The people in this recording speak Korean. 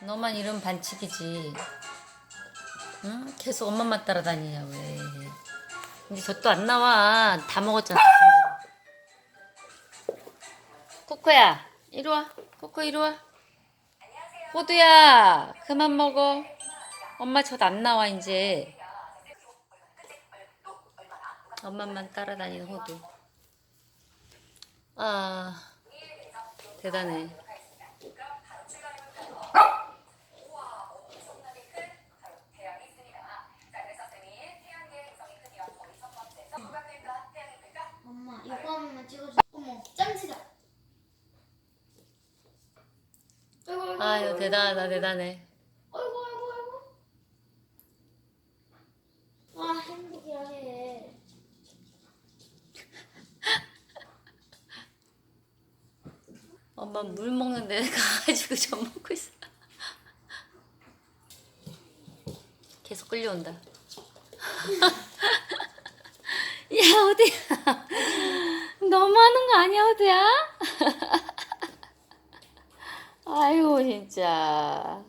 너만 이러면 반칙이지. 응? 계속 엄마만 따라다니냐 왜? 이제 저또 안 나와. 다 먹었잖아. 코코야, 이리 와. 코코 이리 와. 호두야, 그만 먹어. 엄마 저 안 나와 이제. 엄마만 따라다니는 호두. 아, 대단해. 엄마 이거 한 번만 찍어줘. 어머 짠지다. 아이고 아이고. 아유 대단하다 대단해. 아이고 아이고 아이고. 와 행복이야 해. 엄마 물 먹는데 가가지고 젖 먹고 있어. 계속 끌려온다. 야 어디야? 너무 하는 거 아니야 어디야? 아이고 진짜.